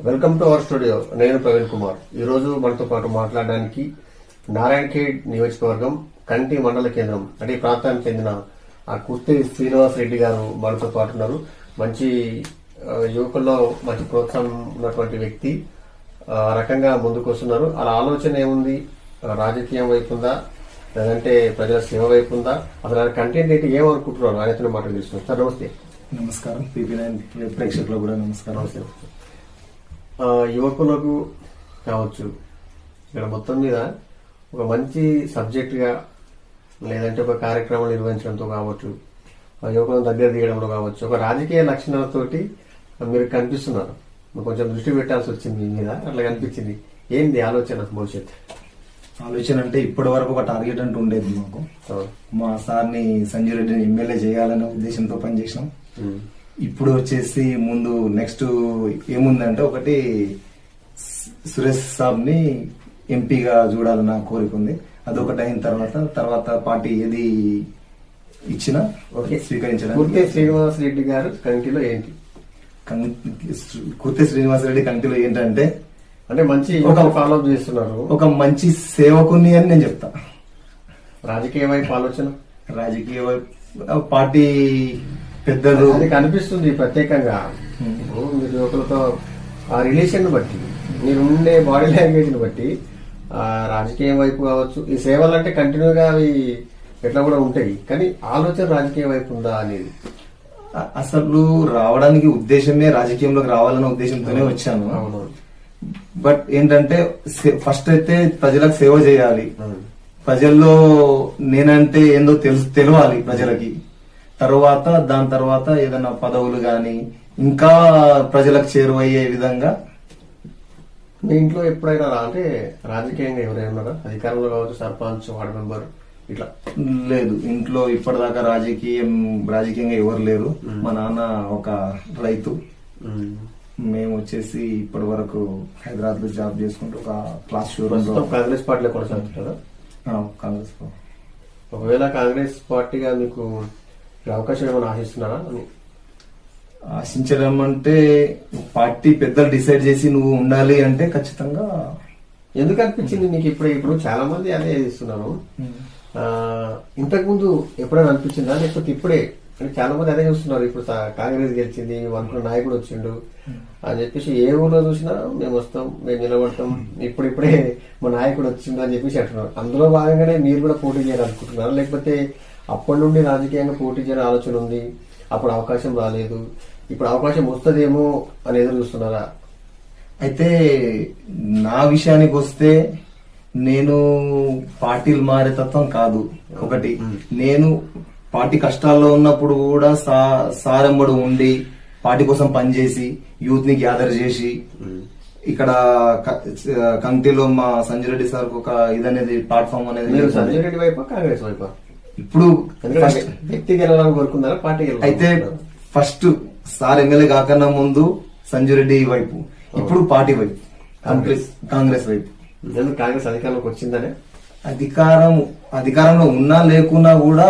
Welcome to our studio. నేను ప్రవీణ్ కుమార్. ఈ రోజు మనతో పాటు మాట్లాడడానికి నారాయణఖేడ్ నియోజకవర్గం కంటి మండల కేంద్రం అంటే ప్రాంతానికి చెందిన ఆ కుర్తి శ్రీనివాస్ రెడ్డి గారు మనతో పాటు ఉన్నారు. మంచి యువకుల్లో మంచి ప్రోత్సాహం ఉన్నటువంటి వ్యక్తి. రకంగా ముందుకు వస్తున్నారు. అలా ఆలోచన ఏముంది? రాజకీయం వైపు ఉందా? లేదంటే ప్రజల సేవ వైపు ఉందా? అసలు ఆయన కంటెంట్ ఏంటి? ఏమనుకుంటున్నారు? ఆయనతో మాట తెలుసుకున్నారు సార్ నమస్తే. నమస్కారం. పీపీ నైన్ ప్రేక్షకులకు కూడా నమస్కారం. యువకులకు కావచ్చు. ఇక్కడ మొత్తం మీద ఒక మంచి సబ్జెక్టుగా లేదంటే ఒక కార్యక్రమం నిర్వహించడంతో కావచ్చు ఆ యువకులను దగ్గర తీయడంలో కావచ్చు ఒక రాజకీయ లక్షణాలతోటి మీరు కనిపిస్తున్నారు. కొంచెం దృష్టి పెట్టాల్సి వచ్చింది మీ మీద అట్లా కనిపించింది. ఏంది ఆలోచన భవిష్యత్? ఆలోచన అంటే ఇప్పటి వరకు ఒక టార్గెట్ అంటూ ఉండేది మాకు. మా సార్ని సంజయ్ రెడ్డిని ఎమ్మెల్యే చేయాలనే ఉద్దేశంతో పనిచేసినాం. ఇప్పుడు వచ్చేసి ముందు నెక్స్ట్ ఏముందంటే ఒకటి సురేష్ సాబ్ని ఎంపీగా చూడాలన్న కోరిక ఉంది. అదొకటి అయిన తర్వాత తర్వాత పార్టీ ఏది ఇచ్చినా ఓకే. స్వీకరించడానికి కుర్తే శ్రీనివాస్ రెడ్డి గారు కంటిలో ఏంటి? కుర్తి శ్రీనివాసరెడ్డి కంటిలో ఏంటంటే అంటే మంచి యువకులు ఫాలో అప్ చేస్తున్నారు. ఒక మంచి సేవకుని అని నేను చెప్తా. రాజకీయ వైపు ఆలోచన? రాజకీయ వైపు- పార్టీ పెద్దలు. అది కనిపిస్తుంది ప్రత్యేకంగా. మీరు యువకులతో ఆ రిలేషన్ బట్టి మీరు ఉండే బాడీ లాంగ్వేజ్ని బట్టి ఆ రాజకీయం వైపు కావచ్చు ఈ సేవలు అంటే కంటిన్యూగా అవి ఎట్లా కూడా ఉంటాయి కానీ ఆలోచన రాజకీయ వైపు ఉందా అనేది. అసలు రావడానికి ఉద్దేశమే రాజకీయంలోకి రావాలన్న ఉద్దేశంతోనే వచ్చాను. అవును. బట్ ఏంటంటే సే- ఫస్ట్ అయితే ప్రజలకు సేవ చేయాలి. ప్రజల్లో నేనంటే ఏందో తెలుసు తెలియాలి ప్రజలకి. తర్వాత దాని తర్వాత ఏదైనా పదవులు గాని ఇంకా ప్రజలకు చేరువయ్యే విధంగా? మీ ఇంట్లో ఎప్పుడైనా అంటే రాజకీయంగా ఎవరైనా ఉన్నారా? అధికారంలో కావచ్చు సర్పంచ్ వార్డు మెంబర్ ఇట్లా? లేదు. ఇంట్లో ఇప్పటిదాకా రాజకీయం రాజకీయంగా ఎవరు లేరు. మా నాన్న ఒక రైతు. మేము. వచ్చేసి ఇప్పటి వరకు హైదరాబాద్లో జాబ్ చేసుకుంటూ ఒక క్లాస్ షోరూమ్ కాంగ్రెస్ పార్టీలో కొనసాగుతుంటారా? కాంగ్రెస్. ఒకవేళ కాంగ్రెస్ పార్టీగా మీకు అవకాశం ఏమైనా ఆశిస్తున్నారా? అని. ఆశించడం అంటే పార్టీ పెద్దలు డిసైడ్ చేసి నువ్వు ఉండాలి అంటే ఖచ్చితంగా ఎందుకు అనిపించింది మీకు ఇప్పుడు? ఇప్పుడు చాలా మంది అదే ఇస్తున్నారు ఆ, ఇంతకు ముందు ఎప్పుడైనా అనిపించిందా? లేకపోతే ఇప్పుడే? అంటే చాలా మంది అదే చూస్తున్నారు. ఇప్పుడు కాంగ్రెస్ గెలిచింది అనుకున్న నాయకుడు వచ్చిండు అని చెప్పేసి ఏ ఊర్లో చూసినా మేము వస్తాం మేము నిలబడతాం ఇప్పుడు ఇప్పుడే మా నాయకుడు వచ్చిండు అని చెప్పేసి అంటున్నారు. అందులో భాగంగానే మీరు కూడా పోటీ చేయాలనుకుంటున్నారు? లేకపోతే అప్పటి నుండి రాజకీయంగా పోటీ చేయాలని ఆలోచన ఉంది. అప్పుడు అవకాశం రాలేదు. ఇప్పుడు అవకాశం వస్తుందేమో అని ఎదురు చూస్తున్నారా? అయితే నా విషయానికి వస్తే నేను పార్టీలు మారే తత్వం కాదు. ఒకటి నేను పార్టీ కష్టాల్లో ఉన్నప్పుడు కూడా సా సారెంబడు ఉండి పార్టీ కోసం పనిచేసి యూత్ని గ్యాదర్ చేసి ఇక్కడ కంటిలో మా సంజయ్ రెడ్డి సార్ ఒక ఇదనేది ప్లాట్ఫామ్ అనేది సంజయ్ రెడ్డి వైపా కాంగ్రెస్ వైపా? ఇప్పుడు వ్యక్తి గెలవాలని కోరుకున్నారా? పార్టీ అయితే? ఫస్ట్ సార్ ఎమ్మెల్యే కాకన్నా ముందు సంజయ్ రెడ్డి వైపు ఇప్పుడు పార్టీ వైపు కాంగ్రెస్. కాంగ్రెస్ వైపు. కాంగ్రెస్ అధికారంలోకి వచ్చిందనే? అధికారం అధికారంలో ఉన్నా లేకున్నా కూడా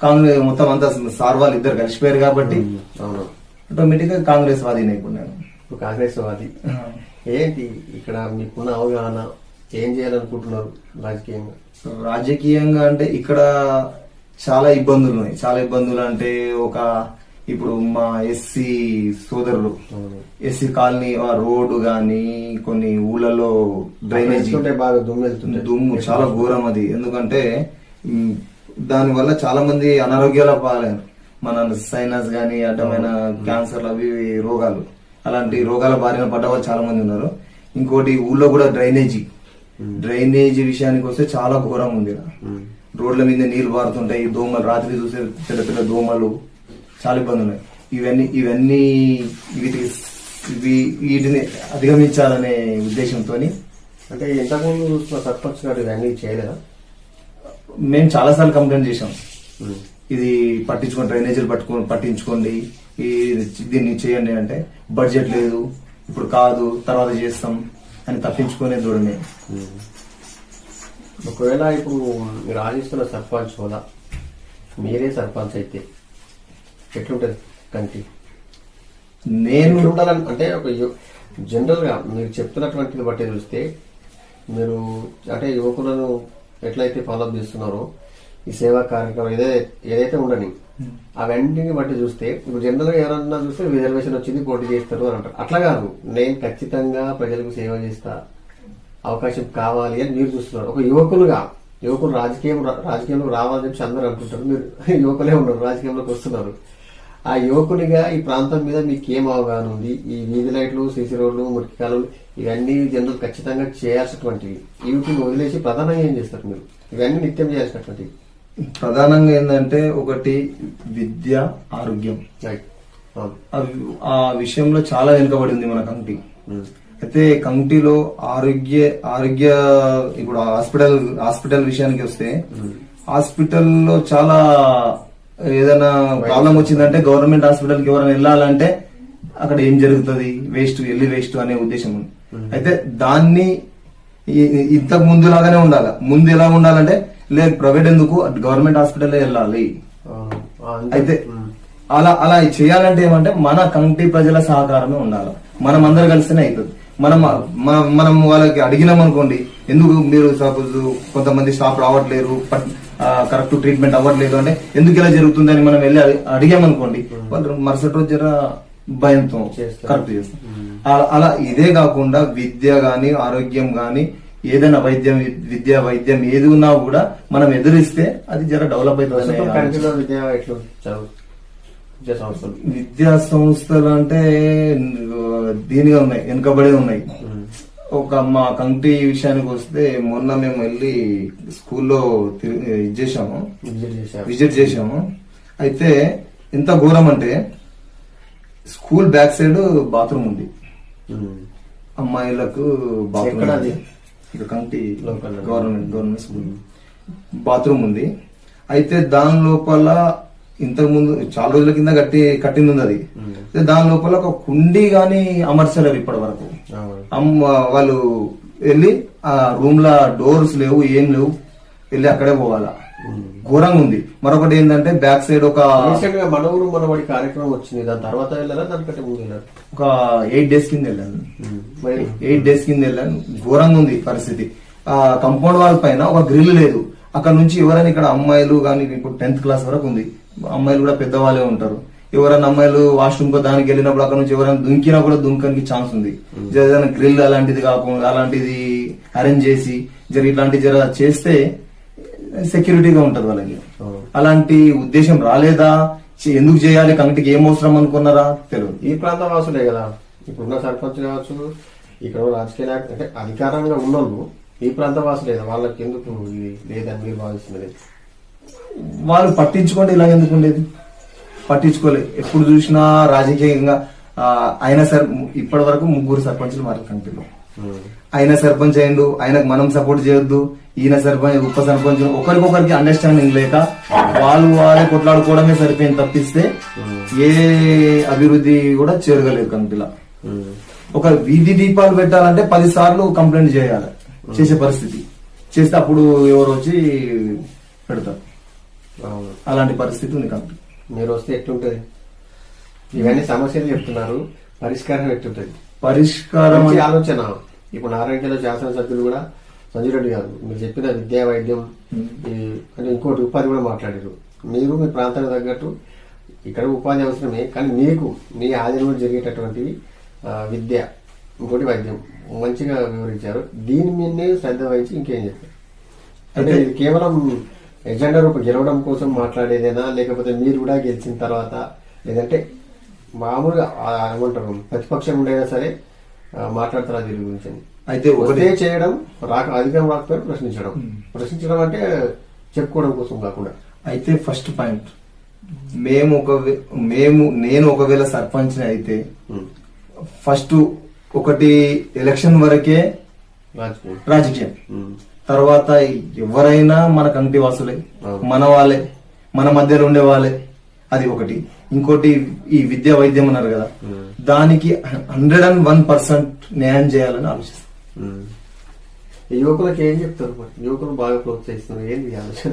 కాంగ్రెస్ మొత్తం అంతా సార్ వాళ్ళు ఇద్దరు కలిసిపోయారు కాబట్టి అవును. ఆటోమేటిక్గా కాంగ్రెస్ వాదిని అయిపోయినాను ఇప్పుడు కాంగ్రెస్ అది ఏంటి ఇక్కడ మీకున్న అవగాహన? ఏం చేయాలనుకుంటున్నారు? రాజకీయంగా? రాజకీయంగా అంటే ఇక్కడ చాలా ఇబ్బందులు ఉన్నాయి చాలా ఇబ్బందులు అంటే ఒక ఇప్పుడు మా ఎస్సీ సోదరులు. ఎస్సీ కాలనీ ఆ రోడ్డు గాని కొన్ని ఊళ్ళలో డ్రైనేజీ బాగా దుమ్ము దుమ్ము చాలా ఘోరం అది. ఎందుకంటే దాని వల్ల చాలా మంది అనారోగ్యాల పాలయ్యారు మన సైనస్ గాని అడ్డమైన క్యాన్సర్ అవి రోగాలు. అలాంటి రోగాల బారిన పడ్డ వాళ్ళు చాలా మంది ఉన్నారు. ఇంకోటి ఊళ్ళో కూడా డ్రైనేజీ. డ్రైనేజీ విషయానికి వస్తే చాలా ఘోరం ఉంది. రోడ్ల మీద నీళ్ళు పారుతుంటాయి దోమలు రాత్రి చూసే పెద్ద పెద్ద దోమలు చాలా ఇబ్బంది ఉన్నాయి ఇవన్నీ ఇవన్నీ వీటి ఇవి వీటిని అధిగమించాలనే ఉద్దేశంతో అంటే ఇంతకుముందు చూసిన సర్పంచ్ గారు ఇవన్నీ చేయలేదా మేము చాలా సార్లు కంప్లైంట్ చేశాం ఉమ్. ఇది పట్టించుకోండి డ్రైనేజీలు పట్టుకో పట్టించుకోండి ఈ దీన్ని చేయండి అంటే బడ్జెట్ లేదు ఇప్పుడు కాదు తర్వాత చేస్తాం అని తప్పించుకునే దూడమే ఉమ్. ఒకవేళ ఇప్పుడు మీరు ఆశిస్తున్న సర్పంచ్ హోదా మీరే సర్పంచ్ అయితే ఎట్లుంటది కంటి నేను ఉండాలని అంటే ఒక జనరల్గా మీరు చెప్తున్నటువంటిది బట్టి చూస్తే మీరు అంటే యువకులను ఎట్లయితే ఫాలోఅప్ చేస్తున్నారో ఈ సేవా కార్యక్రమం ఏదైతే ఏదైతే ఉండని అవన్నీ బట్టి చూస్తే ఇప్పుడు జనరల్గా ఎవరన్నా చూస్తే రిజర్వేషన్ వచ్చింది పోటీ చేస్తారు అని అంటారు. అట్లా కాదు. నేను ఖచ్చితంగా ప్రజలకు సేవ చేస్తా అవకాశం కావాలి అని మీరు చూస్తున్నారు. ఒక యువకులుగా యువకులు రాజకీయం రాజకీయంలోకి రావాలని చెప్పి అందరూ అనుకుంటారు. మీరు యువకులే ఉన్నారు రాజకీయంలోకి వస్తున్నారు. ఆ యువకునిగా ఈ ప్రాంతం మీద మీకు ఏం అవగాహన ఉంది? ఈ వీధి లైట్లు సీసీ రోడ్లు మురికి కాలువలు ఇవన్నీ జనరల్ ఖచ్చితంగా చేయాల్సినటువంటివి. వీటిని వదిలేసి ప్రధానంగా ఏం చేస్తారు మీరు? ఇవన్నీ నిత్యం చేయాల్సినటువంటివి. ప్రధానంగా ఏంటంటే ఒకటి విద్య ఆరోగ్యం. ఆ విషయంలో చాలా వెనుకబడింది మన కంటి ఉమ్. అయితే కంటిలో ఆరోగ్య ఆరోగ్య ఇప్పుడు హాస్పిటల్ హాస్పిటల్ విషయానికి వస్తే హాస్పిటల్లో చాలా ఏదైనా ప్రాబ్లం వచ్చిందంటే గవర్నమెంట్ హాస్పిటల్కి ఎవరైనా వెళ్ళాలంటే అక్కడ ఏం జరుగుతుంది? వేస్ట్ వెళ్ళి వేస్ట్ అనే ఉద్దేశం ఉంది. అయితే దాన్ని ఇంతకు ముందు లాగానే ఉండాలి. ముందు ఎలా ఉండాలంటే లేదు ప్రైవేట్ ఎందుకు? గవర్నమెంట్ హాస్పిటల్ వెళ్ళాలి. అయితే. అలా అలా చేయాలంటే ఏమంటే మన కంటి ప్రజల సహకారమే ఉండాలి. మనం అందరు కలిసినే అవుతుంది మనం మనం వాళ్ళకి అడిగినాం అనుకోండి ఎందుకు మీరు సపోజ్ కొంతమంది స్టాఫ్ రావట్లేరు కరెక్ట్ ట్రీట్మెంట్ అవ్వట్లేదు అంటే ఎందుకు ఇలా జరుగుతుంది అని మనం వెళ్ళి అడి- అడిగామనుకోండి వాళ్ళు మరుసటి రోజు జర భయంతో. కరెక్ట్ చేస్తారు. అలా- అలా ఇదే కాకుండా విద్య గాని ఆరోగ్యం గాని ఏదైనా వైద్యం విద్య వైద్యం ఏది ఉన్నా కూడా మనం ఎదురిస్తే అది జర డెవలప్ అవుతుంది విద్య సంస్థలు. అంటే దీనిగా ఉన్నాయి వెనుకబడే ఉన్నాయి. ఒక మా కంటి విషయానికి వస్తే మొన్న మేము వెళ్ళి స్కూల్లో ఇది చేసాము విజిట్ చేసాము అయితే ఎంత ఘోరం అంటే స్కూల్ బ్యాక్ సైడ్ బాత్రూమ్ ఉంది. అమ్మాయిలకు బాత్రూమ్ ఎక్కడ అది? ఇక కంటి లోకల్లో. గవర్నమెంట్ గవర్నమెంట్ స్కూల్ బాత్రూమ్ ఉంది అయితే దాని లోపల ఇంతకు ముందు చాలా రోజుల కింద కట్టి కట్టింది ఉంది అది దాని లోపల ఒక కుండీ గాని అమర్చలేరు ఇప్పటి వరకు వాళ్ళు వెళ్ళి ఆ రూమ్ ల డోర్స్ లేవు ఏం లేవు వెళ్ళి అక్కడే పోవాలా. ఘోరంగా ఉంది మరొకటి ఏంటంటే బ్యాక్ సైడ్ ఒక రీసెంట్గా మన ఊరు మనబడి కార్యక్రమం వచ్చింది. దాని తర్వాత వెళ్ళారా దానికంటే ముందు వెళ్ళారు ఒక ఎయిట్ డేస్ కింద వెళ్ళాను. ఎయిట్ డేస్ కింద వెళ్ళాను. ఘోరంగా ఉంది పరిస్థితి. ఆ కంపౌండ్ వాల్ పైన ఒక గ్రిల్ లేదు. అక్కడ నుంచి ఎవరైనా ఇక్కడ అమ్మాయిలు కానీ ఇప్పుడు టెన్త్ క్లాస్ వరకు ఉంది. అమ్మాయిలు కూడా పెద్దవాళ్ళే ఉంటారు. ఎవరైనా అమ్మాయిలు వాష్రూమ్ కో దానికి వెళ్ళినప్పుడు అక్కడ నుంచి ఎవరైనా దుంకినా కూడా దుంకడానికి ఛాన్స్ ఉంది. ఏదైనా గ్రిల్ అలాంటిది కాకుండా అలాంటిది అరేంజ్ చేసి జర ఇట్లాంటి జర చేస్తే సెక్యూరిటీగా ఉంటది వాళ్ళకి. అలాంటి ఉద్దేశం రాలేదా? ఎందుకు చేయాలి? కంటికి ఏం అవసరం అనుకున్నారా? తెలియదు. ఈ ప్రాంత వాసులే కదా. ఇప్పుడున్న సర్పంచ్ కావచ్చు ఇక్కడ రాజకీయ అంటే అధికారంగా ఉన్నోళ్ళు ఈ ప్రాంత వాసులే కదా. వాళ్ళకి ఎందుకు లేదని మీరు భావిస్తున్నది? వాళ్ళు పట్టించుకుంటే ఇలా ఎందుకు ఉండేది? పట్టించుకోలే. ఎప్పుడు చూసినా రాజకీయంగా ఆ, ఆయన సర్ ఇప్పటి వరకు ముగ్గురు సర్పంచులు ఉమ్. ఆయన సర్పంచ్ అయ్యిండు ఆయనకు మనం సపోర్ట్ చేయొద్దు ఈయన సర్పంచ్ ఉప సర్పంచ్ ఒకరికొకరికి అండర్స్టాండింగ్ లేక వాళ్ళు వాళ్ళే కొట్లాడుకోవడమే సరిపోయింది తప్పిస్తే ఏ అభివృద్ధి కూడా చేరగలేదు కంటిలో. ఒక వీధి దీపాలు పెట్టాలంటే పది సార్లు కంప్లైంట్ చేయాలి చేసే పరిస్థితి. చేస్తే అప్పుడు ఎవరు వచ్చి పెడతారు? అలాంటి పరిస్థితి ఉంది కంటి మీరు వస్తే ఎట్లుంటది? ఇవన్నీ సమస్యలు చెప్తున్నారు పరిష్కారం ఎట్లుంటది? పరిష్కారం ఆలోచన. ఇప్పుడు నారాయణ జిల్లా శాసనసభ్యులు కూడా సంజయ్ రెడ్డి గారు మీరు చెప్పిన విద్యా వైద్యం అంటే ఇంకోటి ఉపాధి కూడా మాట్లాడారు. మీరు మీ ప్రాంతానికి తగ్గట్టు ఇక్కడ ఉపాధి అవసరమే కానీ మీకు మీ ఆధీనంలో జరిగేటటువంటి విద్య ఇంకోటి వైద్యం మంచిగా వివరించారు. దీని మీదనే శ్రద్ధ వహించి ఇంకేం చెప్పారు? అంటే ఇది కేవలం ఎజెండా రూప గెలవడం కోసం మాట్లాడేదేనా? లేకపోతే మీరు కూడా గెలిచిన తర్వాత లేదంటే మామూలుగా ఏమంటారు ప్రతిపక్షం ఉండైనా సరే మాట్లాడతారా దీని గురించి అని. అయితే ఒకటి చేయడం రాక అధికం రాకపోయినా ప్రశ్నించడం ప్రశ్నించడం అంటే చెప్పుకోవడం కోసం కాకుండా అయితే ఫస్ట్ పాయింట్ మేము ఒక మేము నేను ఒకవేళ సర్పంచ్ అయితే. ఫస్ట్ ఒకటి ఎలక్షన్ వరకే రాజకీయం. తర్వాత ఎవరైనా మన కంటి వాసులే. మన వాళ్ళే మన మధ్యలో ఉండే వాళ్ళే అది ఒకటి ఇంకోటి ఈ విద్యా వైద్యం అన్నారు కదా. దానికి హండ్రెడ్ అండ్ వన్ పర్సెంట్ న్యాయం చేయాలని ఆలోచిస్తాం. ఉమ్. ఈ యువకులకు ఏం చెప్తారు యువకులు బాగా ప్రోత్సహిస్తున్నారు. ఏంది ఆలోచన?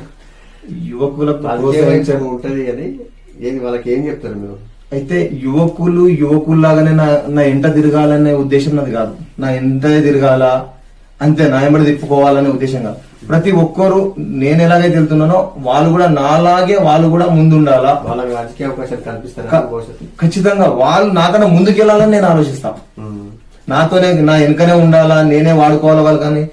యువకులకు ప్రోత్సహించడం ఉంటది కానీ ఏది వాళ్ళకి ఏం చెప్తారు మీరు? అయితే యువకులు యువకుల్లాగానే నా నా ఎంట తిరగాలనే ఉద్దేశం నాది కాదు. నా ఎంట తిరగాల? అంతే నా ఎంబడి తిప్పుకోవాలనే ఉద్దేశం కాదు. ప్రతి ఒక్కరు నేను ఎలాగైతే వెళ్తున్నానో వాళ్ళు కూడా నాలాగే వాళ్ళు కూడా ముందుండాలా? వాళ్ళకి రాజకీయ అవకాశాలు కల్పిస్తారా క- భవిష్యత్తు? ఖచ్చితంగా వాళ్ళు నాకన్నా ముందుకెళ్ళాలని నేను ఆలోచిస్తా. ఉమ్. నాతోనే నా వెనుకనే ఉండాలా? నేనే వాడుకోవాలి వాళ్ళు కానీ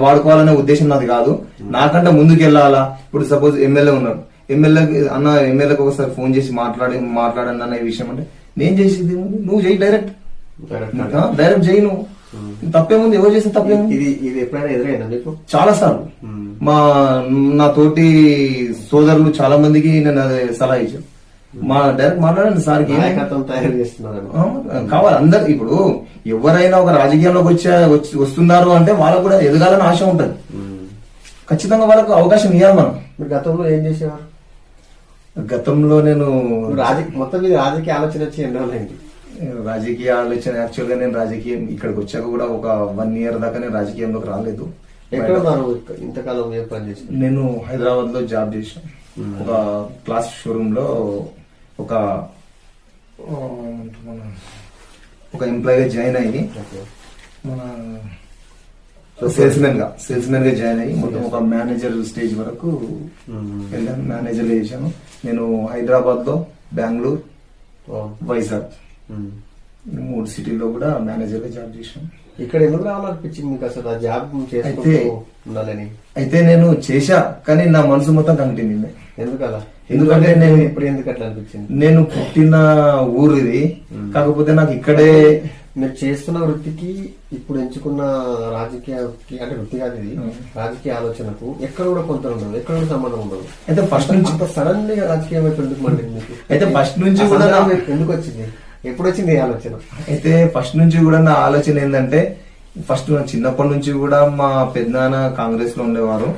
వాడుకోవాలనే ఉద్దేశం నాది కాదు. నాకంటే ముందుకు వెళ్ళాలా ఇప్పుడు సపోజ్ ఎమ్మెల్యే ఉన్నారు ఎమ్మెల్యేకి అన్న ఎమ్మెల్యేకి ఒకసారి ఫోన్ చేసి మాట్లాడి మాట్లాడండి అన్న ఈ విషయం అంటే నేను చేసేది? నువ్వు చేయి డైరెక్ట్. డైరెక్ట్ చేయి నువ్వు. తప్పేముంది? ఎవరు చేస్తే తప్పేముంది ఇది ఇది ఎప్పుడైనా ఎదురైందా మీకు? చాలా సార్లు. మా నా తోటి సోదరులు చాలా మందికి నేను అదే సలహా ఇచ్చాను. మా డైరెక్ట్ మాట్లాడండి సార్కి ఏమైంది? నాయకత్వం తయారు చేస్తున్నారు ఆ, కావాలి. అందరు ఇప్పుడు ఎవరైనా ఒక రాజకీయంలోకి వచ్చే వస్తున్నారు అంటే వాళ్ళకు కూడా ఎదగాలని ఆశ ఉంటది. ఖచ్చితంగా వాళ్ళకు అవకాశం ఇవ్వాలి మనం. మీరు గతంలో ఏం చేసేవారు? గతంలో నేను రాజకీయ మొత్తం మీద రాజకీయ ఆలోచన వచ్చి ఎన్ని రోజులైంది? రాజకీయ ఆలోచన యాక్చువల్గా నేను రాజకీయం ఇక్కడికి వచ్చాక కూడా ఒక వన్ ఇయర్ దాకా నేను రాజకీయంలోకి రాలేదు. ఇంతకాలం ఏ పని చేసి నేను హైదరాబాద్లో జాబ్ చేశాను. ఒక క్లాస్ షోరూమ్లో ఒక ఒక ఎంప్లాయ్గా జాయిన్ అయ్యి మన సేల్స్ మెన్గా సేల్స్ మెన్గా జాయిన్ అయ్యి మొత్తం ఒక మేనేజర్ స్టేజ్ వరకు వెళ్ళాను మేనేజర్ చేశాను. నేను హైదరాబాద్లో బెంగళూరు వైజాగ్. మూడు సిటీల్లో కూడా మేనేజర్గా జాబ్ చేశాను. ఇక్కడ ఎందుకు రావాలనిపించింది మీకు అసలు ఆ జాబ్ అయితే- ఉండాలని? అయితే నేను చేశా కానీ నా మనసు మొత్తం కంటిన్యూ ఎందుకలా? ఎందుకంటే ఎందుకంటే నేను- ఇప్పుడు ఎందుకు అట్లా అనిపించింది? నేను పుట్టిన ఊరు ఇది కాకపోతే నాకు ఇక్కడే మీరు చేస్తున్న వృత్తికి ఇప్పుడు ఎంచుకున్న రాజకీయ వృత్తికి అంటే వృత్తి కాదు ఇది రాజకీయ ఆలోచనకు ఎక్కడ కూడా కొంత ఉండదు ఎక్కడ కూడా సంబంధం ఉండదు. అయితే ఫస్ట్ నుంచి సడన్గా రాజకీయం వైపు ఎందుకు మండింది మీకు? అయితే first నుంచి కూడా ఎందుకు వచ్చింది? ఎప్పుడు వచ్చింది ఈ ఆలోచన? అయితే ఫస్ట్ నుంచి కూడా నా ఆలోచన ఏంటంటే ఫస్ట్ చిన్నప్పటి నుంచి కూడా మా పెద్దనాన్న కాంగ్రెస్లో ఉండేవారు.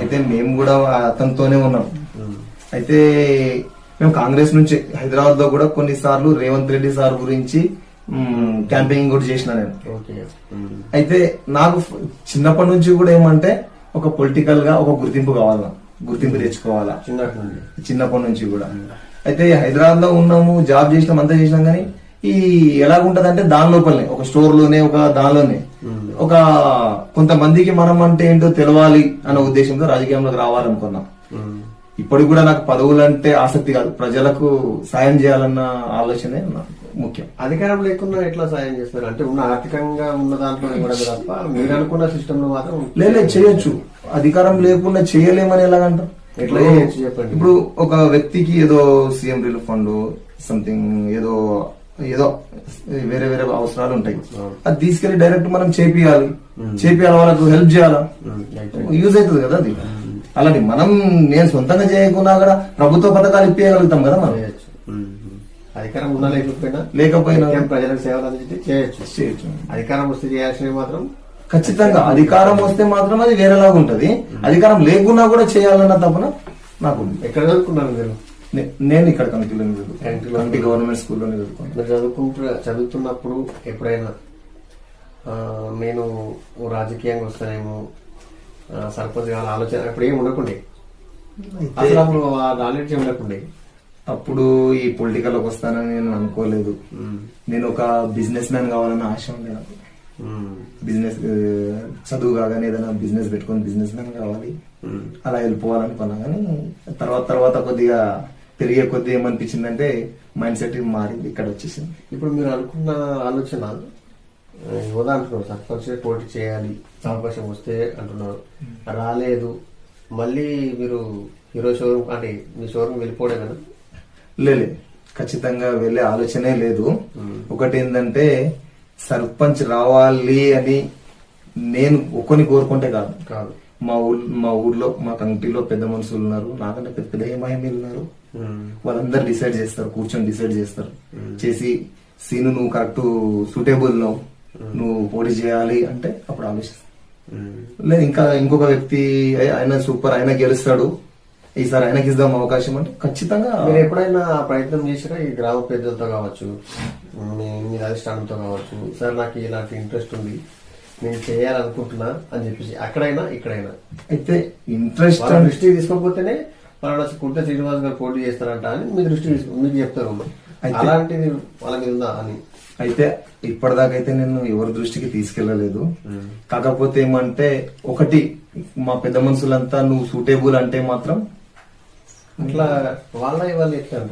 అయితే మేము కూడా అతనితోనే ఉన్నాం. అయితే మేము కాంగ్రెస్ నుంచి హైదరాబాద్లో కూడా కొన్నిసార్లు రేవంత్ రెడ్డి సార్ గురించి క్యాంపెయినింగ్ కూడా చేసిన నేను. ఓకే. అయితే నాకు చిన్నప్పటి నుంచి కూడా ఏమంటే ఒక పొలిటికల్గా ఒక గుర్తింపు కావాలా? గుర్తింపు తెచ్చుకోవాలా? చిన్నప్పటి నుంచి కూడా. అయితే హైదరాబాద్లో ఉన్నాము జాబ్ చేసినాం అంతా చేసినాం కానీ ఈ ఎలాగుంటది అంటే దాని లోపలనే ఒక స్టోర్లోనే ఒక దానిలోనే. ఒక కొంతమందికి మనం అంటే ఏంటో తెలవాలి అన్న ఉద్దేశంతో రాజకీయంలోకి రావాలనుకున్నాం. ఇప్పటికి కూడా నాకు పదవులు అంటే ఆసక్తి కాదు. ప్రజలకు సాయం చేయాలన్న ఆలోచనే ముఖ్యం. అధికారం లేకుండా ఎట్లా సాయం చేస్తారు? అంటే ఉన్న ఆర్థికంగా ఉన్న దాంట్లో తప్ప మీరు అనుకున్న సిస్టమ్లో మాత్రం లేదు చేయొచ్చు. అధికారం లేకుండా చేయలేమని ఎలాగంటారు? ఇప్పుడు- చేయొచ్చు చెప్పండి. ఇప్పుడు ఒక వ్యక్తికి ఏదో సీఎం రిలీఫ్ ఫండ్ సంథింగ్ ఏదో ఏదో వేరే వేరే అవసరాలు ఉంటాయి. అది తీసుకెళ్ళి డైరెక్ట్ మనం చేపియాలి. చేపియాలి వాళ్ళకు హెల్ప్ చేయాలా? యూజ్ అవుతుంది కదా అది. అలాంటి మనం నేను సొంతంగా చేయకున్నా కూడా ప్రభుత్వ పథకాలు ఇప్పగలుగుతాం కదా మనం. అధికారం ఉన్నా లేకపోయినా లేకపోయినా ప్రజలకు సేవలు అందించి చేయొచ్చు. చేయొచ్చు. అధికారం వస్తే చేయాల్సినవి మాత్రం ఖచ్చితంగా అధికారం వస్తే మాత్రం అది వేరేలాగా ఉంటది. అధికారం లేకున్నా కూడా చేయాలన్న తపన నాకు. ఎక్కడ చదువుకున్నారు మీరు? నేను ఇక్కడ కమిటీలో కమిటీ గవర్నమెంట్ స్కూల్లోనే చదువుకున్నాను చదువుకుంటూ చదువుతున్నప్పుడు ఎప్పుడైనా నేను రాజకీయంగా వస్తానేమో సర్పంచ్ కావాలి ఆలోచన అప్పుడు ఏం ఉండకుండే? అసలు అప్పుడు ఆ నాలెడ్జ్ ఉండకుండే? అప్పుడు ఈ పొలిటికల్ వస్తానని నేను అనుకోలేదు. నేను ఒక బిజినెస్ మ్యాన్ కావాలన్న ఆశ ఉండే నాకు. ఉమ్, బిజినెస్ ఆ, చదువు కాగానే ఏదైనా బిజినెస్ పెట్టుకొని బిజినెస్ మ్యాన్ కావాలి. ఉమ్, అలా వెళ్ళిపోవాలనుకున్నా కానీ తర్వాత తర్వాత కొద్దిగా పెరిగే కొద్ది ఏమనిపించిందంటే మైండ్ సెట్ మారింది ఇక్కడ వచ్చేసింది. ఇప్పుడు మీరు అనుకున్న ఆలోచన అంటున్నారు సర్పంచ్ పోటీ చేయాలి అవకాశం వస్తే అంటున్నారు. రాలేదు. మళ్ళీ మీరు హీరో షోరూమ్ అంటే మీ షోరూమ్ వెళ్ళిపోవడం కదా? లేదు ఖచ్చితంగా వెళ్ళే ఆలోచనే లేదు. ఒకటి ఏంటంటే సర్పంచ్ రావాలి అని నేను ఒక్కని కోరుకుంటే కాదు. కాదు. మా ఊర్ మా ఊర్లో మా కంట్రీలో పెద్ద మనుషులు ఉన్నారు. నాకంటే పెద్ద పెద్ద ఏమాయమీలు ఉన్నారు. వాళ్ళందరూ డిసైడ్ చేస్తారు కూర్చొని డిసైడ్ చేస్తారు. చేసి సీను నువ్వు కరెక్ట్ సూటేబుల్ నువ్వు. నువ్వు పోటీ చేయాలి అంటే అప్పుడు ఆలోచిస్తాను ఉమ్, లేదు ఇంకా ఇంకొక వ్యక్తి "ఏ, ఆయన సూపర్ ఆయన గెలుస్తాడు. ఈసారి ఆయనకి ఇద్దాం అవకాశం అంటే ఖచ్చితంగా మీరు ఎప్పుడైనా ప్రయత్నం చేసినా ఈ గ్రామ పెద్దలతో కావచ్చు మీ అధిష్టానంతో కావచ్చు సార్ నాకు ఇలాంటి ఇంట్రెస్ట్ ఉంది నేను చేయాలనుకుంటున్నా అని చెప్పేసి అక్కడైనా ఇక్కడైనా? అయితే ఇంట్రెస్ట్ దృష్టికి తీసుకోకపోతేనే పలానా కుంట శ్రీనివాస్ గారు పోటీ చేస్తారంట అని మీ తీసుకో మీకు చెప్తారు. అయితే- అలాంటిది వాళ్ళ మీద ఉందా అని? అయితే ఇప్పటిదాకైతే నేను ఎవరి దృష్టికి తీసుకెళ్ళలేదు కాకపోతే ఏమంటే ఒకటి మా పెద్ద మనుషులంతా నువ్వు సూటేబుల్ అంటే మాత్రం అట్లా వాళ్ళ వాళ్ళు ఎట్లా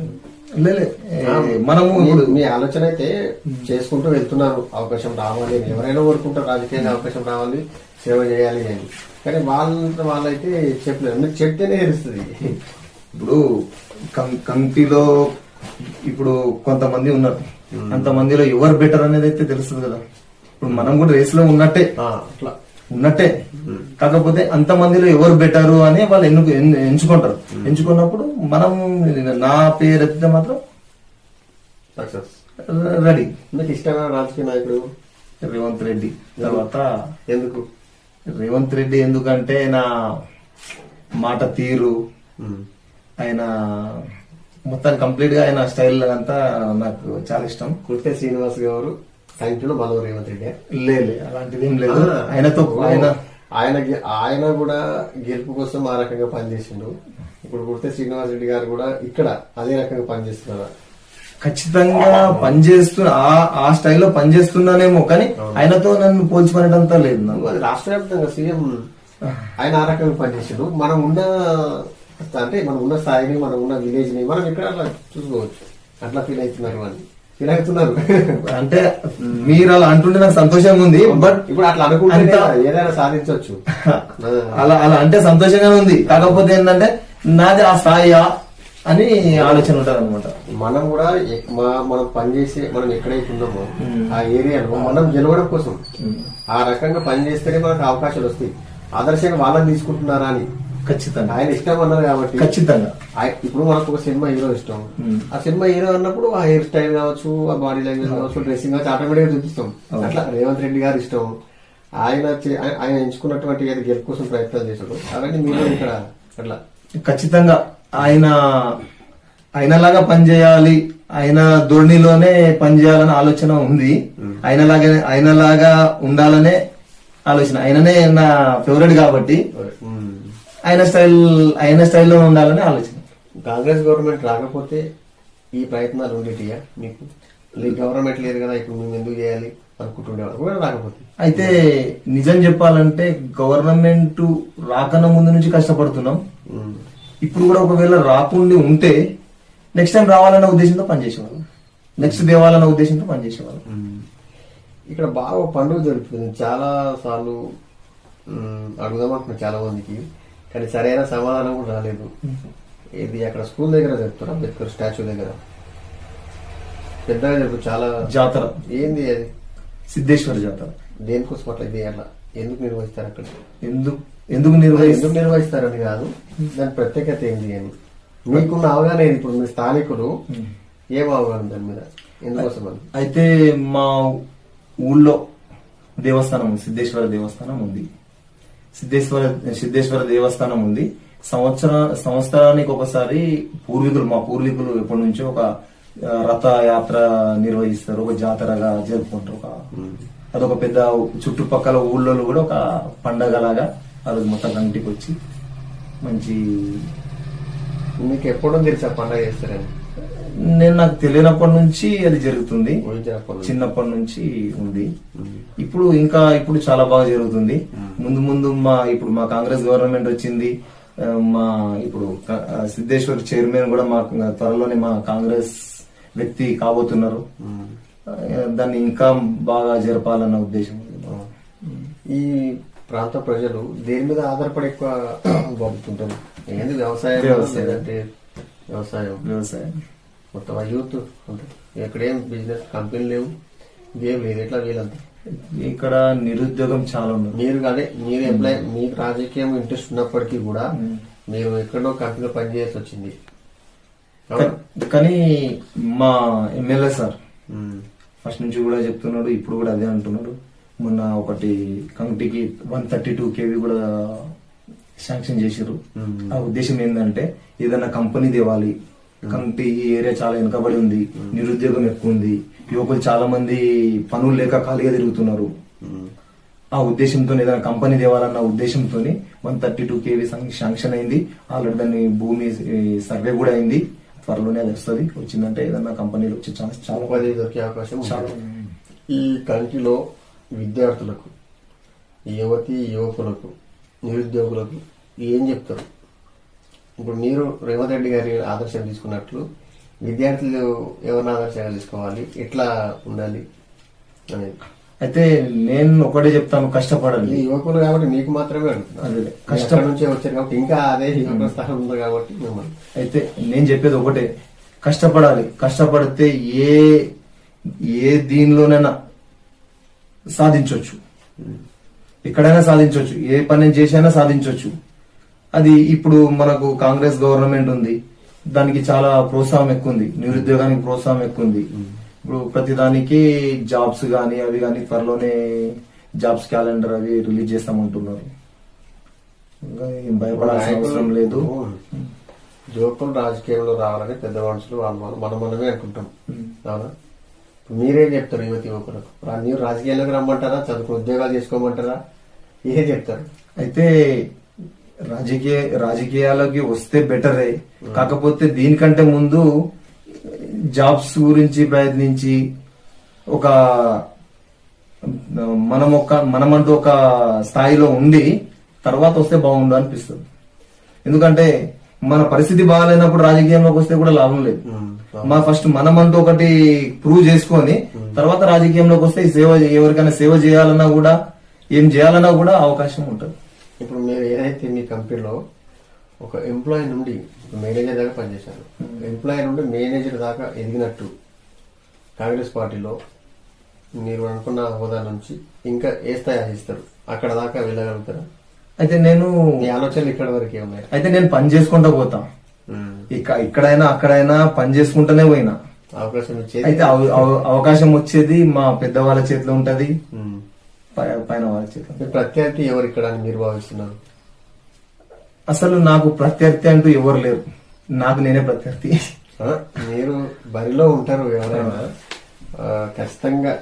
మనము ఇప్పుడు మీ ఆలోచన అయితే చేసుకుంటూ వెళ్తున్నారు. అవకాశం రావాలి ఎవరైనా కోరుకుంటారు రాజకీయంగా అవకాశం రావాలి సేవ చేయాలి అని. కానీ వాళ్ళ వాళ్ళైతే చెప్పలేదు మీరు చెప్తేనే తెలుస్తుంది. ఇప్పుడు కం- కంటిలో ఇప్పుడు కొంతమంది ఉన్నారు. అంతమందిలో ఎవరు బెటర్ అనేది అయితే తెలుస్తుంది కదా. ఇప్పుడు మనం కూడా రేస్లో ఉన్నట్టే అట్లా. ఉన్నట్టే. కాకపోతే అంత మందిలో ఎవరు బెటరు అని వాళ్ళు ఎన్నుకు ఎన్- ఎంచుకుంటారు. ఎంచుకున్నప్పుడు మనం నా పేరు ఎత్తితే మాత్రం సక్సెస్. రెడీ. మీకు ఇష్టమైన రాజకీయ నాయకుడు? రేవంత్ రెడ్డి. తర్వాత ఎందుకు? రేవంత్ రెడ్డి ఎందుకంటే నా మాట తీరు. ఆయన మొత్తం కంప్లీట్గా ఆయన స్టైల్ అంతా నాకు చాలా ఇష్టం. కుర్తే శ్రీనివాస్ గారు కంటిలో మనో రేవంత్ రెడ్డి లేదు అలాంటిది ఏం లేదు. ఆయనతో ఆయన ఆయన ఆయన కూడా గెలుపు కోసం ఆ రకంగా పనిచేసిండు. ఇప్పుడు కుర్తే శ్రీనివాస్ రెడ్డి గారు కూడా ఇక్కడ అదే రకంగా పనిచేస్తున్నారు? ఖచ్చితంగా పనిచేస్తు ఆ ఆ స్టైల్లో పనిచేస్తున్నానేమో కానీ ఆయనతో నన్ను పోల్చుకునేటంతా లేదు నాకు. అది రాష్ట్ర వ్యాప్తంగా సీఎం ఆయన ఆ రకంగా పనిచేసిండు. మనం ఉన్న అంటే మనం ఉన్న స్థాయిని మనం ఉన్న విలేజ్ని మనం ఇక్కడ అట్లా చూసుకోవచ్చు. అట్లా ఫీల్ అవుతున్నారు అని ఫీల్ అవుతున్నారు అంటే మీరు అలా అంటుంటే నాకు సంతోషంగా ఉంది బట్ ఇప్పుడు అట్లా అనుకుంటే ఏదైనా సాధించవచ్చు అలా అలా అంటే సంతోషంగానే ఉంది. కాకపోతే ఏంటంటే నాది ఆ స్థాయియా అని ఆలోచన ఉంటది అనమాట మనం కూడా మనం పనిచేసే మనం ఎక్కడైతే ఉన్నామో ఆ ఏరియాలో మనం గెలవడం కోసం ఆ రకంగా పనిచేస్తేనే మనకు అవకాశాలు వస్తాయి. ఆదర్శంగా వాళ్ళని తీసుకుంటున్నారా అని ఖచ్చితంగా. ఆయన ఇష్టం అన్నారు కాబట్టి. ఖచ్చితంగా. ఇప్పుడు మనకు ఒక సినిమా హీరో ఇష్టం. ఆ సినిమా హీరో అన్నప్పుడు ఆ హెయిర్ స్టైల్ కావచ్చు ఆ బాడీ లాంగ్వేజ్ కావచ్చు డ్రెస్సింగ్ కావచ్చు ఆటోమేటిక్గా చూపిస్తాం. అట్లా రేవంత్ రెడ్డి గారు ఇష్టం. ఆయన ఆయన ఎంచుకున్నటువంటి ఏదో గెలుపు కోసం ప్రయత్నాలు చేశాడు. అవన్నీ మీరు ఇక్కడ అట్లా. ఖచ్చితంగా ఆయన ఆయనలాగా పనిచేయాలి ఆయన ధోరణిలోనే పనిచేయాలనే ఆలోచన ఉంది. ఆయనలాగా ఆయనలాగా ఉండాలనే ఆలోచన. ఆయననే నా ఫేవరెట్ కాబట్టి. ఆయన స్టైల్ ఆయన స్టైల్లో ఉండాలనే ఆలోచన. కాంగ్రెస్ గవర్నమెంట్ రాకపోతే ఈ ప్రయత్నాలు ఉండేటియా మీకు? గవర్నమెంట్ లేదు కదా ఇప్పుడు మేము ఎందుకు చేయాలి అనుకుంటుండేవాళ్ళు? కూడా రాకపోతే. అయితే నిజం చెప్పాలంటే గవర్నమెంట్ రాకన ముందు నుంచి కష్టపడుతున్నాం. ఇప్పుడు కూడా ఒకవేళ రాకుండి ఉంటే నెక్స్ట్ టైం రావాలన్న ఉద్దేశంతో పనిచేసేవాళ్ళం. నెక్స్ట్ దేవాలన్న ఉద్దేశంతో పనిచేసేవాళ్ళం. ఇక్కడ బాగా పండుగ జరుగుతుంది చాలా సార్లు అడుగుదాం అనుకున్నా చాలా మందికి కానీ సరైన సమాధానం కూడా రాలేదు. ఇది అక్కడ స్కూల్ దగ్గర జరుపుతారు అంబేద్కర్ స్టాచ్యూ దగ్గర. పెద్దగా జరుపు చాలా జాతర. ఏంది అది? సిద్ధేశ్వర జాతర. దేనికోసం అట్లా ఇది అట్లా? ఎందుకు నిర్వహిస్తారు అక్కడ? ఎందుకు ఎందుకు నిర్వహిస్తారు ఎందుకు నిర్వహిస్తారని కాదు. దాని ప్రత్యేకత ఏంటి అని. మీకున్న అవగాహన ఏంది? ఇప్పుడు మీ స్థానికులు ఏం అవగాహన దాని మీద? ఎందుకోసం అని? అయితే మా ఊళ్ళో దేవస్థానం ఉంది సిద్ధేశ్వర దేవస్థానం ఉంది. సిద్ధేశ్వర సిద్ధేశ్వర దేవస్థానం ఉంది. సంవత్సర సంవత్సరానికి ఒకసారి పూర్వీకులు మా పూర్వీకులు ఎప్పటి నుంచో ఒక ఆ, రథ యాత్ర నిర్వహిస్తారు. ఒక జాతరగా జరుపుకుంటారు. ఒక అదొక పెద్ద చుట్టుపక్కల ఊళ్ళో కూడా ఒక పండగలాగా ఆ రోజు మొత్తం కంటికి వచ్చి మంచి మీకు ఎప్పుడో తెలుసా పండగ చేస్తారని? నేను నాకు తెలియనప్పటి నుంచి అది జరుగుతుంది. చిన్నప్పటి నుంచి. ఉంది. ఇప్పుడు ఇంకా ఇప్పుడు చాలా బాగా జరుగుతుంది. ముందు ముందు మా ఇప్పుడు మా కాంగ్రెస్ గవర్నమెంట్ వచ్చింది. మా ఇప్పుడు సిద్ధేశ్వర్ చైర్మన్ కూడా మా త్వరలోనే మా కాంగ్రెస్ వ్యక్తి కాబోతున్నారు. దాన్ని ఇంకా బాగా జరపాలన్న ఉద్దేశం. ఉంది. ఈ ప్రాంత ప్రజలు దేని మీద ఆధారపడి ఎక్కువ ఏంది వ్యవసాయం వ్యవసాయం? వ్యవసాయం. మొత్తం ఆ యూత్ ఎక్కడేం బిజినెస్ కంపెనీ లేవు. ఇదేం లేదు. ఎట్లా వీలంతా ఇక్కడ నిరుద్యోగం చాలా ఉంది మీరు అదే మీరు ఎంప్లాయ్ మీకు రాజకీయం ఇంట్రెస్ట్ ఉన్నప్పటికీ కూడా మీరు ఎక్కడో కంపెనీలో పనిచేయాల్సి వచ్చింది. కానీ మా ఎమ్మెల్యే సార్. ఫస్ట్ నుంచి కూడా చెప్తున్నాడు ఇప్పుడు కూడా అదే అంటున్నాడు. మొన్న ఒకటి కంటికి వన్ థర్టీ టూ కేవీ కూడా శాంక్షన్ చేశారు. ఆ ఉద్దేశం ఏంటంటే ఏదైనా కంపెనీ తేవాలి కంటి ఈ ఏరియా చాలా వెనుకబడి ఉంది నిరుద్యోగం ఎక్కువ ఉంది యువకులు చాలా మంది పనులు లేక ఖాళీగా తిరుగుతున్నారు. ఆ ఉద్దేశంతో ఏదైనా కంపెనీ తేవాలన్న ఉద్దేశంతో one thirty two KV sanction అయింది ఆల్రెడీ దాన్ని భూమి సర్వే కూడా అయింది త్వరలోనే అది వస్తుంది వచ్చిందంటే ఏదన్నా కంపెనీలు వచ్చే ఛాన్స్ చాలా దొరికే అవకాశం చాలా. ఈ కంటిలో విద్యార్థులకు యువతి యువకులకు నిరుద్యోగులకు ఏం చెప్తారు ఇప్పుడు మీరు రేవంత్ రెడ్డి గారి ఆదర్శం తీసుకున్నట్లు విద్యార్థులు ఎవరిని ఆదర్శంగా తీసుకోవాలి? ఎట్లా ఉండాలి? అనేది అయితే నేను ఒకటే చెప్తాను కష్టపడాలి యువకులు కాబట్టి మీకు మాత్రమే కష్టం. నుంచే వచ్చారు కాబట్టి ఇంకా అదే యువకుల స్థానం ఉంది కాబట్టి మిమ్మల్ని. అయితే నేను చెప్పేది ఒకటే కష్టపడాలి. కష్టపడితే ఏ ఏ దీనిలోనైనా సాధించవచ్చు ఎక్కడైనా సాధించవచ్చు ఏ పని చేసైనా సాధించవచ్చు అది ఇప్పుడు మనకు కాంగ్రెస్ గవర్నమెంట్ ఉంది. దానికి చాలా ప్రోత్సాహం ఎక్కువ ఉంది నిరుద్యోగానికి ప్రోత్సాహం ఎక్కువ ఉంది ఇప్పుడు ప్రతిదానికి జాబ్స్ గానీ అవి కానీ త్వరలోనే జాబ్స్ క్యాలెండర్ అవి రిలీజ్ చేస్తామంటున్నారు. ఇంకా ఏం భయపడాల్సిన అవసరం లేదు. యువకులు రాజకీయంలో రావాలని పెద్ద మనుషులు వాళ్ళు మనం మనమే అనుకుంటాం. అవునా? మీరేం చెప్తారు యువతి యువకులకు? మీరు రాజకీయాల్లోకి రమ్మంటారా? చదువుకు ఉద్యోగాలు చేసుకోమంటారా? ఏం చెప్తారు? అయితే రాజకీయ రాజకీయాలకి వస్తే బెటరే కాకపోతే దీనికంటే ముందు జాబ్స్ గురించి ప్రయత్నించి ఒక మనం ఒక మనమంటూ ఒక స్థాయిలో ఉండి తర్వాత వస్తే బాగుండు అనిపిస్తుంది. ఎందుకంటే మన పరిస్థితి బాగాలేనప్పుడు రాజకీయంలోకి వస్తే కూడా లాభం లేదు. మా ఫస్ట్ మనమంటూ ఒకటి ప్రూవ్ చేసుకొని తర్వాత రాజకీయంలోకి వస్తే ఈ సేవ ఎవరికైనా సేవ చేయాలన్నా కూడా ఏం చేయాలన్నా కూడా అవకాశం ఉంటుంది. ఇప్పుడు మీరు ఏదైతే మీ కంపెనీలో ఒక ఎంప్లాయీ నుండి మేనేజర్ దాకా పనిచేశారు ఎంప్లాయీ నుండి మేనేజర్ దాకా ఎదిగినట్టు కాంగ్రెస్ పార్టీలో మీరు అనుకున్న హోదా నుంచి ఇంకా ఏ స్థాయి ఆశిస్తారు? అక్కడ దాకా వెళ్ళగలుగుతారా? అయితే నేను మీ ఆలోచనలు ఇక్కడ వరకే ఉన్నాయి అయితే నేను పని చేసుకుంటా పోతా. ఇక ఇక్కడైనా అక్కడైనా పని చేసుకుంటూనే పోయినా. అవకాశం ఇచ్చేది అయితే అవ- అవ- అవకాశం వచ్చేది మా పెద్దవాళ్ళ చేతిలో ఉంటది. పై- పైన చేతిలో ప్రత్యర్థి ఎవరు ఇక్కడ అని మీరు భావిస్తున్నారు? అసలు నాకు ప్రత్యర్థి అంటూ ఎవరు లేరు. నాకు నేనే ప్రత్యర్థి. మీరు బరిలో ఉంటారు ఎవరైనా ఖచ్చితంగా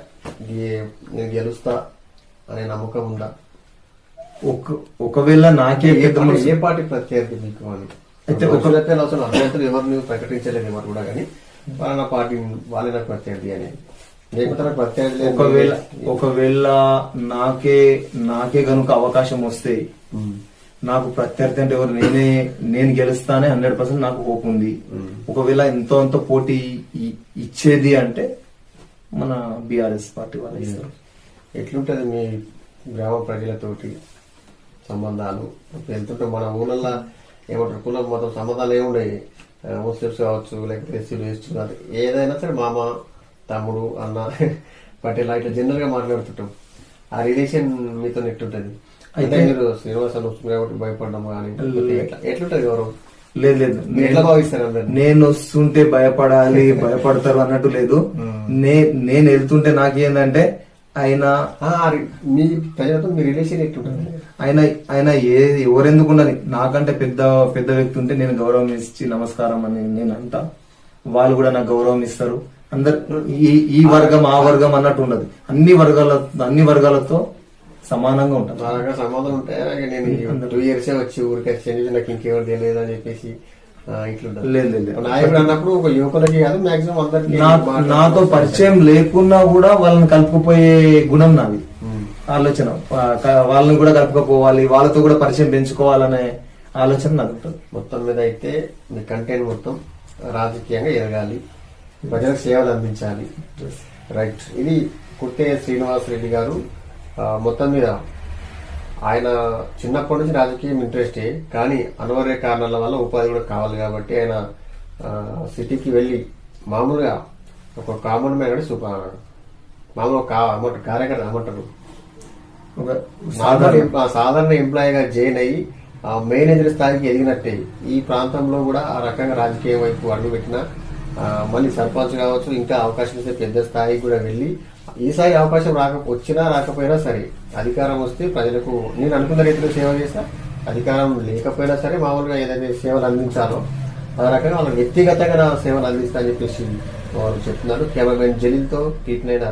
నేను గెలుస్తా అనే నమ్మకం ఉందా? ఒక ఒకవేళ నాకే ఏ పార్టీ- ప్రత్యర్థి మీకు అని? అయితే ఒక- అసలు అభ్యర్థులు ఎవరిని ప్రకటించలేదు ఎవరు కూడా కానీ వాళ్ళ పార్టీ వాళ్ళే నాకు ప్రత్యర్థి అనేది ఒకవేళ ఒకవేళ నాకే నాకే గనుక అవకాశం వస్తే. నాకు ప్రత్యర్థి అంటే ఎవరు? నేనే నేను గెలుస్తానే హండ్రెడ్ పర్సెంట్ నాకు హోప్ ఉంది. ఒకవేళ ఎంతో అంత పోటీ ఇచ్చేది అంటే మన బీఆర్ఎస్ పార్టీ వాళ్ళు ఇస్తారు. ఎట్లుంటది మీ గ్రామ ప్రజలతోటి సంబంధాలు? వెళ్తుంటే మన ఊళ్ళల్లో ఏమంటారు? కులం మతం సంబంధాలు ఏముండయి? ముస్లిమ్స్ కావచ్చు లేకపోతే ఎస్సీలు ఎస్టీ కాదు. ఏదైనా సరే మామ తమ్ముడు అన్న పటేల్ ఇట్లా జనరల్గా మాట్లాడుతుంటాం. ఆ రిలేషన్ మీతో ఎట్లుంటది? అయితే అయితే- మీరు శ్రీనివాసాన్ని వస్తుంది కాబట్టి భయపడడం కానీ ఎట్లా- ఎట్లుంటది గౌరవం లేదు లేదు. ఎట్లా భావిస్తారు నేను వస్తుంటే భయపడాలి భయపడతారు అన్నట్టు లేదు. నే నేను వెళ్తుంటే నాకేందంటే ఆయన మీ ప్రజలతో మీ రిలేషన్ ఎట్లుంటది? ఆయన ఆయన ఏ ఎవరెందుకు ఉండని నాకంటే పెద్ద పెద్ద వ్యక్తి ఉంటే నేను గౌరవం ఇచ్చి నమస్కారం అని నేను అంటా వాళ్ళు కూడా నాకు గౌరవం ఇస్తారు. అందరు ఈ ఈ వర్గం ఆ వర్గం అన్నట్టు ఉండదు. అన్ని వర్గాల అన్ని వర్గాలతో సమానంగా ఉంటాను నా దగ్గర సంబంధం ఉంటే ఇక నేను టూ ఇయర్స్ వచ్చి ఊరికి వచ్చి నాకు ఇంకెవరు తెలియదు అని చెప్పేసి అన్నప్పుడు ఒక యువకులకి కాదు మాక్సిమం అందరికి నాతో పరిచయం లేకున్నా కూడా వాళ్ళని కలుపుకుపోయే గుణం నాది. ఆలోచన. వాళ్ళని కూడా కలుపుకపోవాలి వాళ్ళతో కూడా పరిచయం పెంచుకోవాలనే ఆలోచన నాకు ఉంటుంది మొత్తం మీద అయితే మీ కంటెంట్ మొత్తం రాజకీయంగా ఎదగాలి. ప్రజలకు సేవలు అందించాలి రైట్ ఇది కుట్టే శ్రీనివాస్ రెడ్డి గారు మొత్తం మీద ఆయన చిన్నప్పటి నుంచి రాజకీయం ఇంట్రెస్టే కానీ అనివార్య కారణాల వల్ల ఉపాధి కూడా కావాలి కాబట్టి ఆయన సిటీకి వెళ్ళి మామూలుగా ఒక కామన్ మ్యాన్ మామూలుగా కా అమ్మంటారు కార్యకర్త అమ్మంటారు సాధారణ ఎంప్లా- సాధారణ ఎంప్లాయీగా జాయిన్ అయ్యి ఆ మేనేజర్ స్థాయికి ఎదిగినట్టే. ఈ ప్రాంతంలో కూడా ఆ రకంగా రాజకీయం వైపు అడుగుపెట్టిన మళ్ళీ సర్పంచ్ కావచ్చు ఇంకా అవకాశం ఇస్తే పెద్ద స్థాయికి కూడా వెళ్ళి ఈసారి అవకాశం రాక వచ్చినా రాకపోయినా సరే అధికారం వస్తే ప్రజలకు నేను అనుకున్న రీతిలో సేవ చేస్తా. అధికారం లేకపోయినా సరే మామూలుగా ఏదైతే సేవలు అందించాలో ఆ రకంగా వాళ్ళు వ్యక్తిగతంగా సేవలు అందిస్తా అని చెప్పేసి వారు చెప్తున్నారు. Cameraman జలీల్తో teat nine